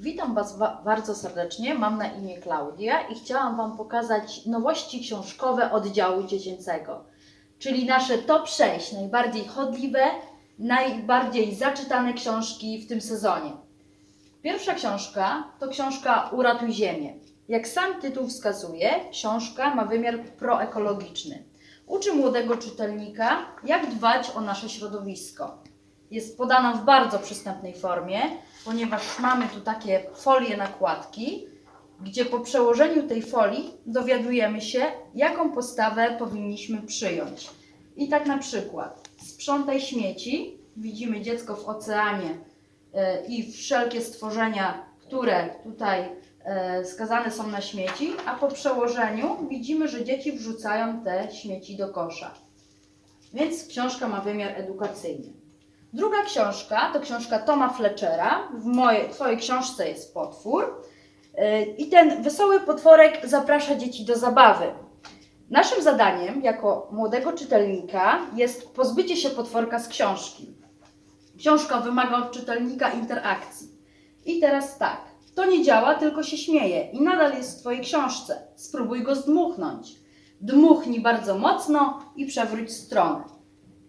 Witam Was wa- bardzo serdecznie. Mam na imię Klaudia i chciałam Wam pokazać nowości książkowe oddziału dziecięcego, czyli nasze top 6 najbardziej chodliwe, najbardziej zaczytane książki w tym sezonie. Pierwsza książka to książka Uratuj Ziemię. Jak sam tytuł wskazuje, książka ma wymiar proekologiczny. Uczy młodego czytelnika, jak dbać o nasze środowisko. Jest podana w bardzo przystępnej formie, ponieważ mamy tu takie folie nakładki, gdzie po przełożeniu tej folii dowiadujemy się, jaką postawę powinniśmy przyjąć. I tak na przykład sprzątaj śmieci, widzimy dziecko w oceanie e, i wszelkie stworzenia, które tutaj e, skazane są na śmieci, a po przełożeniu widzimy, że dzieci wrzucają te śmieci do kosza. Więc książka ma wymiar edukacyjny. Druga książka to książka Toma Fletchera. W mojej, Twojej książce jest potwór. Yy, I ten wesoły potworek zaprasza dzieci do zabawy. Naszym zadaniem jako młodego czytelnika jest pozbycie się potworka z książki. Książka wymaga od czytelnika interakcji. I teraz tak, to nie działa, tylko się śmieje i nadal jest w Twojej książce. Spróbuj go zdmuchnąć. Dmuchnij bardzo mocno i przewróć stronę.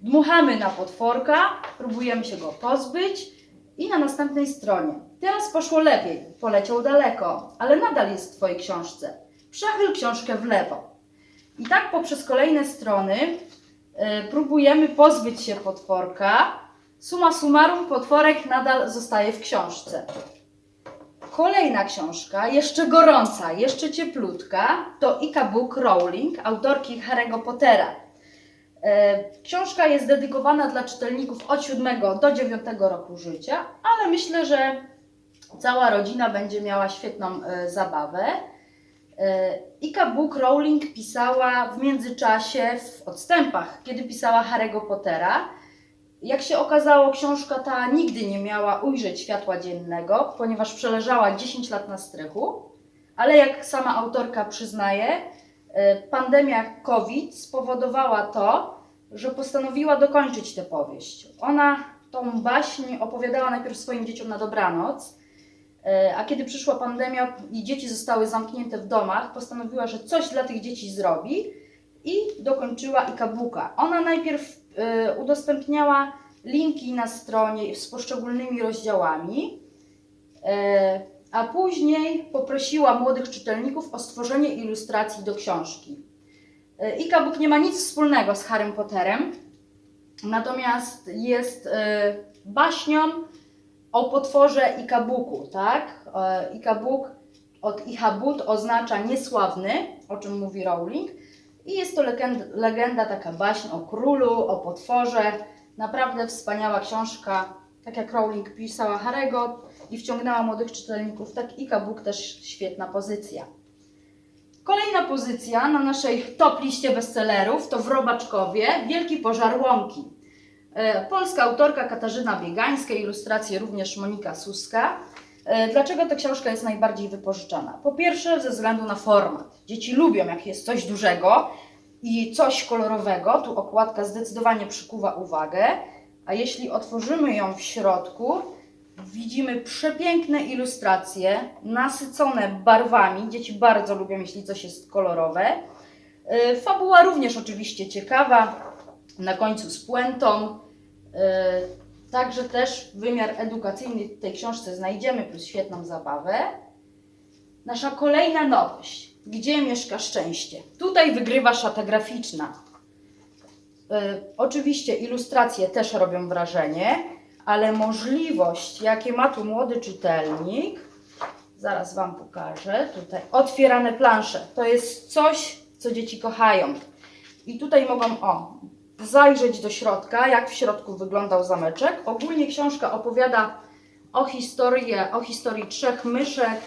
Dmuchamy na potworka, próbujemy się go pozbyć i na następnej stronie. Teraz poszło lepiej, poleciał daleko, ale nadal jest w Twojej książce. Przechyl książkę w lewo. I tak poprzez kolejne strony y, próbujemy pozbyć się potworka. Suma summarum, potworek nadal zostaje w książce. Kolejna książka, jeszcze gorąca, jeszcze cieplutka, to Ika Book Rowling, autorki Harry'ego Pottera. E, Książka jest dedykowana dla czytelników od 7 do 9 roku życia, ale myślę, że cała rodzina będzie miała świetną e, zabawę. E, Ika Book Rowling pisała w międzyczasie, w odstępach, kiedy pisała Harry'ego Pottera. Jak się okazało, książka ta nigdy nie miała ujrzeć światła dziennego, ponieważ przeleżała 10 lat na strychu, ale jak sama autorka przyznaje, pandemia COVID spowodowała to, że postanowiła dokończyć tę powieść. Ona tą baśń opowiadała najpierw swoim dzieciom na dobranoc, e, a kiedy przyszła pandemia i dzieci zostały zamknięte w domach, postanowiła, że coś dla tych dzieci zrobi i dokończyła e-booka. Ona najpierw e, udostępniała linki na stronie z poszczególnymi rozdziałami, e, a później poprosiła młodych czytelników o stworzenie ilustracji do książki. E, Ika-book nie ma nic wspólnego z Harrym Potterem, natomiast jest e, baśnią o potworze Ikabuku, tak? E, Ikabuk od Ihabut oznacza niesławny, o czym mówi Rowling. I jest to legenda, legenda, taka baśń o królu, o potworze. Naprawdę wspaniała książka. Tak jak Rowling pisała Harego i wciągnęła młodych czytelników, tak Ikabuk też świetna pozycja. Kolejna pozycja na naszej top liście bestsellerów to Wrobaczkowie, Wielki Pożar Łąki. E, Polska autorka Katarzyna Biegańska, ilustracje również Monika Suska. E, Dlaczego ta książka jest najbardziej wypożyczana? Po pierwsze, ze względu na format. Dzieci lubią, jak jest coś dużego i coś kolorowego. Tu okładka zdecydowanie przykuwa uwagę. A jeśli otworzymy ją w środku, widzimy przepiękne ilustracje, nasycone barwami. Dzieci bardzo lubią, jeśli coś jest kolorowe. E, Fabuła również oczywiście ciekawa, na końcu z puentą. E, Także też wymiar edukacyjny w tej książce znajdziemy, plus świetną zabawę. Nasza kolejna nowość. Gdzie mieszka szczęście? Tutaj wygrywa szata graficzna. E, oczywiście ilustracje też robią wrażenie, ale możliwość, jakie ma tu młody czytelnik, zaraz Wam pokażę. Tutaj otwierane plansze. To jest coś, co dzieci kochają. I tutaj mogą, o, zajrzeć do środka, jak w środku wyglądał zameczek. Ogólnie książka opowiada o historii, o historii trzech myszek.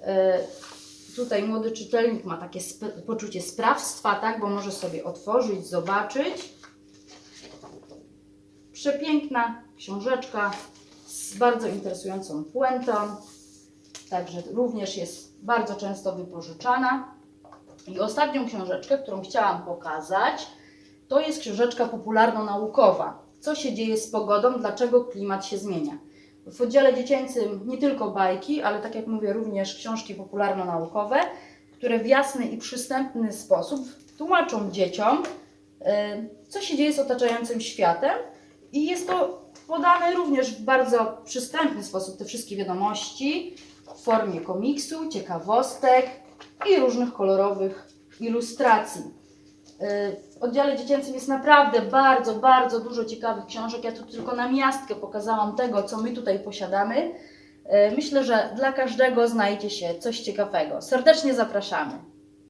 Yy, tutaj młody czytelnik ma takie sp- poczucie sprawstwa, tak, bo może sobie otworzyć, zobaczyć. Przepiękna książeczka z bardzo interesującą puentą. Także również jest bardzo często wypożyczana. I ostatnią książeczkę, którą chciałam pokazać, to jest książeczka popularno-naukowa. Co się dzieje z pogodą, dlaczego klimat się zmienia. W oddziale dziecięcym nie tylko bajki, ale tak jak mówię, również książki popularno-naukowe, które w jasny i przystępny sposób tłumaczą dzieciom, e, co się dzieje z otaczającym światem i jest to podane również w bardzo przystępny sposób, te wszystkie wiadomości w formie komiksu, ciekawostek i różnych kolorowych ilustracji. Y, W oddziale dziecięcym jest naprawdę bardzo, bardzo dużo ciekawych książek. Ja tu tylko na miastkę pokazałam tego, co my tutaj posiadamy. Y, Myślę, że dla każdego znajdzie się coś ciekawego. Serdecznie zapraszamy.